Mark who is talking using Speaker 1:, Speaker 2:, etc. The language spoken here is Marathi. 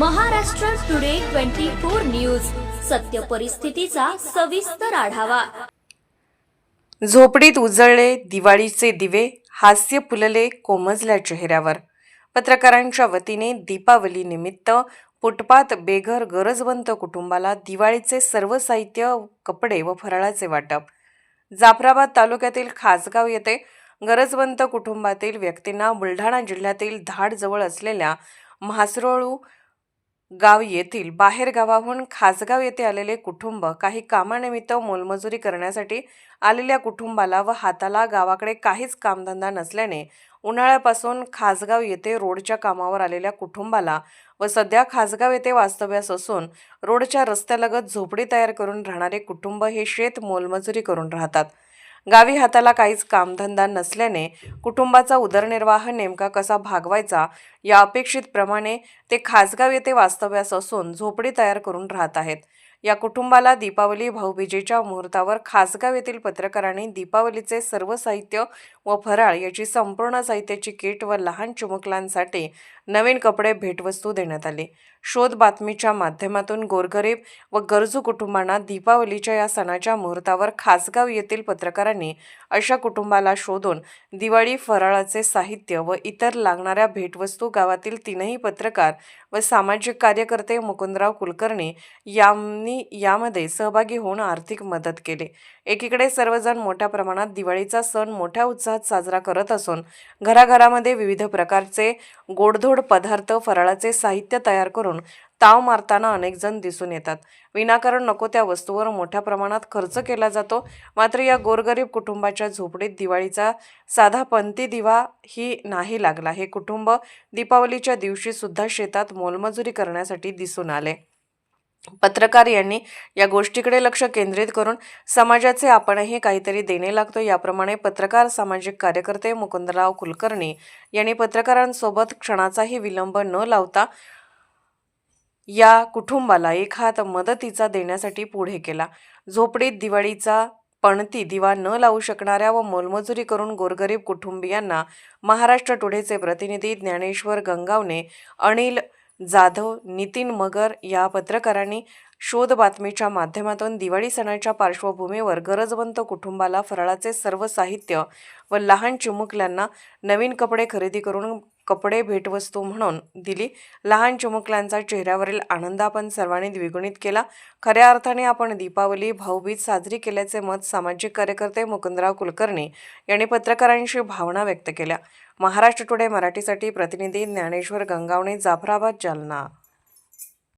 Speaker 1: Maharashtra today twenty four news. सत्य परिस्थितीचा सविस्तर आढावा.
Speaker 2: झोपडीत उजळले दिवाळीचे दिवे हास्य फुलले कोमजल्या चेहऱ्यावर. पत्रकारांच्या वतीने दीपावली निमित्त फुटपाथ बेघर गरजवंत कुटुंबाला दिवाळीचे सर्व साहित्य कपडे व फराळाचे वाटप. जाफराबाद तालुक्यातील खासगाव येथे गरजवंत कुटुंबातील व्यक्तींना बुलढाणा जिल्ह्यातील धाडजवळ असलेल्या म्हासरोळू गाव येथील बाहेर गावाहून खासगाव येथे आलेले कुटुंब काही कामानिमित्त मोलमजुरी करण्यासाठी आलेल्या कुटुंबाला व हाताला गावाकडे काहीच कामधंदा नसल्याने उन्हाळ्यापासून खासगाव येथे रोडच्या कामावर आलेल्या कुटुंबाला व सध्या खासगाव येथे वास्तव्यास असून रोडच्या रस्त्यालगत झोपडी तयार करून राहणारे कुटुंब हे शेत मोलमजुरी करून राहतात. गावी हाताला काहीच कामधंदा नसल्याने कुटुंबाचा उदरनिर्वाह नेमका कसा भागवायचा या अपेक्षितप्रमाणे ते खासगाव येथे वास्तव्यास असून झोपडी तयार करून राहत आहेत. या कुटुंबाला दीपावली भाऊबीजेच्या मुहूर्तावर खासगाव येथील पत्रकारांनी दीपावलीचे सर्व साहित्य व फराळ याची संपूर्ण साहित्याची किट व लहान चिमुकलांसाठी नवीन कपडे भेटवस्तू देण्यात आली. शोध बातमीच्या माध्यमातून गोरगरीब व गरजू कुटुंबांना दीपावलीच्या या सणाच्या मुहूर्तावर खासगाव येथील पत्रकारांनी अशा कुटुंबाला शोधून दिवाळी फराळाचे साहित्य व इतर लागणाऱ्या भेटवस्तू गावातील तीनही पत्रकार व सामाजिक कार्यकर्ते मुकुंदराव कुलकर्णी यांनी यामध्ये सहभागी होऊन आर्थिक मदत केली. एकीकडे सर्वजण मोठ्या प्रमाणात दिवाळीचा सण मोठ्या उत्साहात साजरा करत असून घराघरामध्ये विविध प्रकारचे गोडधोड पदार्थ फराळाचे साहित्य तयार करून ताव मारताना अनेक जण दिसून येतात. विनाकारण नको त्या वस्तूवर मोठ्या प्रमाणात खर्च केला जातो. मात्र या गोरगरीब कुटुंबाच्या झोपडीत दिवाळीचा साधा पंथी दिवा ही नाही लागला. हे कुटुंब दीपावलीच्या दिवशी सुद्धा शेतात मोलमजुरी करण्यासाठी दिसून आले. पत्रकार यांनी या गोष्टीकडे लक्ष केंद्रित करून समाजाचे आपणही काहीतरी देणे लागतो. याप्रमाणे पत्रकार सामाजिक कार्यकर्ते मुकुंदराव कुलकर्णी यांनी पत्रकारांसोबत क्षणाचाही विलंब न लावता या कुटुंबाला एक हात मदतीचा देण्यासाठी पुढे केला. झोपडीत दिवाळीचा पणती दिवा न लावू शकणाऱ्या व मोलमजुरी करून गोरगरीब कुटुंबियांना महाराष्ट्र टुडेचे प्रतिनिधी ज्ञानेश्वर गंगावणे अनिल जाधव नितीन मगर या पत्रकारांनी शोध बातमीच्या माध्यमातून दिवाळी सणाच्या पार्श्वभूमीवर गरजवंत कुटुंबाला फराळाचे सर्व साहित्य व लहान चिमुकल्यांना नवीन कपडे खरेदी करून कपडे भेटवस्तू म्हणून दिली. लहान चिमुकल्यांचा चेहऱ्यावरील आनंद आपण सर्वांनी द्विगुणित केला. खऱ्या अर्थाने आपण दीपावली भाऊबीज साजरी केल्याचे मत सामाजिक कार्यकर्ते मुकुंदराव कुलकर्णी यांनी पत्रकारांशी भावना व्यक्त केल्या. महाराष्ट्र टुडे मराठीसाठी प्रतिनिधी ज्ञानेश्वर गंगावणे जाफराबाद जालना.